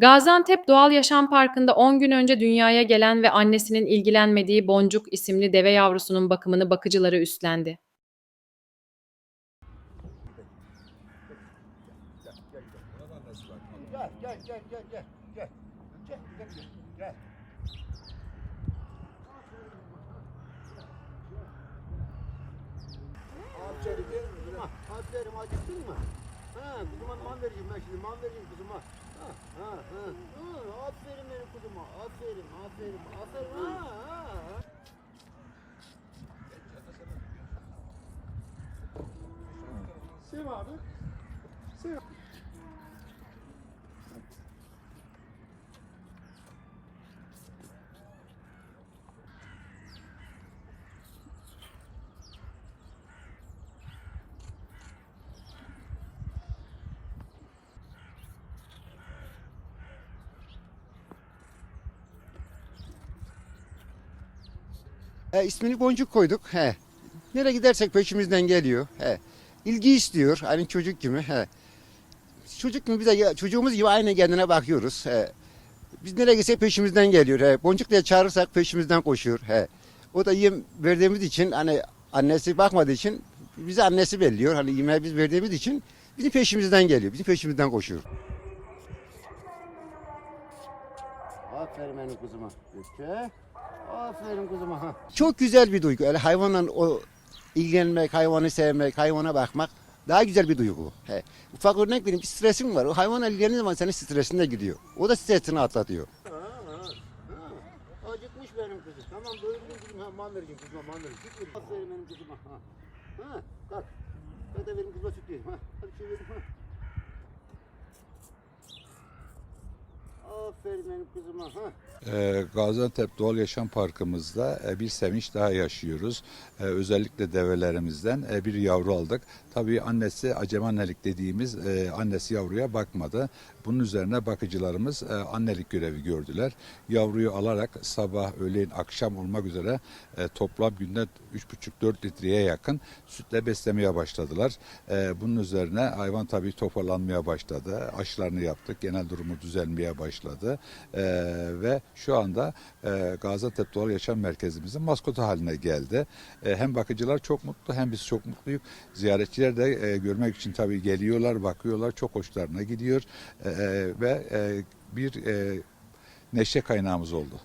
Gaziantep Doğal Yaşam Parkı'nda 10 gün önce dünyaya gelen ve annesinin ilgilenmediği Boncuk isimli deve yavrusunun bakımını bakıcıları üstlendi. Gel gel gel gel gel. Gel. Gel gel gel. Gel. Aferin. Aferin acıktın mı? Ha, kızıma man vereceğim ben şimdi. Man vereceğim kızıma. Ha, ha, ha. Hı, aferin benim kızıma. Aferin, aferin, aferin. Ha, ha, ha. Sev abi. Sev. E, ismini Boncuk koyduk. He. Nereye gidersek peşimizden geliyor. He. İlgi istiyor. Hani çocuk gibi. He. Çocuk gibi bize çocuğumuz gibi aynı kendine bakıyoruz. He. Biz nereye gitsek peşimizden geliyor. He. Boncuk diye çağırırsak peşimizden koşuyor. He. O da yem verdiğimiz için hani annesi bakmadığı için bize annesi belliyor. Hani yemeği biz verdiğimiz için bizim peşimizden geliyor. Bizim peşimizden koşuyor. Aferin benim. Gökçe. Aferin kızıma. Ha. Çok güzel bir duygu. Öyle hayvanla o ilgilenmek, hayvanı sevmek, hayvana bakmak daha güzel bir duygu. He. Ufak örnek vereyim. Bir stresin var. O hayvanla ilgilendiğin zaman senin stresin de gidiyor. O da stresini atlatıyor. Ha, ha, ha. Acıkmış benim kızım. Tamam doyurdum kızım. Ha, man vereceğim kızıma man vereceğim. Aferin benim kızıma. Ha. Ha, kalk. Kalk da benim kızıma süt vereyim. Ha. Hadi şey vereyim. Ha. Aferin benim kızıma. Ha. Ee, Gaziantep Doğal Yaşam Parkımızda e, bir sevinç daha yaşıyoruz. Ee, Özellikle develerimizden e, bir yavru aldık. Tabii annesi acem annelik dediğimiz e, annesi yavruya bakmadı. Bunun üzerine bakıcılarımız e, annelik görevi gördüler. Yavruyu alarak sabah, öğleyin, akşam olmak üzere e, toplam günde 3,5-4 litreye yakın sütle beslemeye başladılar. E, Bunun üzerine hayvan tabii toparlanmaya başladı. Aşılarını yaptık. Genel durumu düzelmeye başladı. E, ve şu anda e, Gaziantep Doğal Yaşam Merkezimizin maskotu haline geldi. E, hem bakıcılar çok mutlu hem biz çok mutluyuz. Ziyaretçiler de e, görmek için tabii geliyorlar, bakıyorlar. Çok hoşlarına gidiyor. E, e, ve e, bir e, neşe kaynağımız oldu.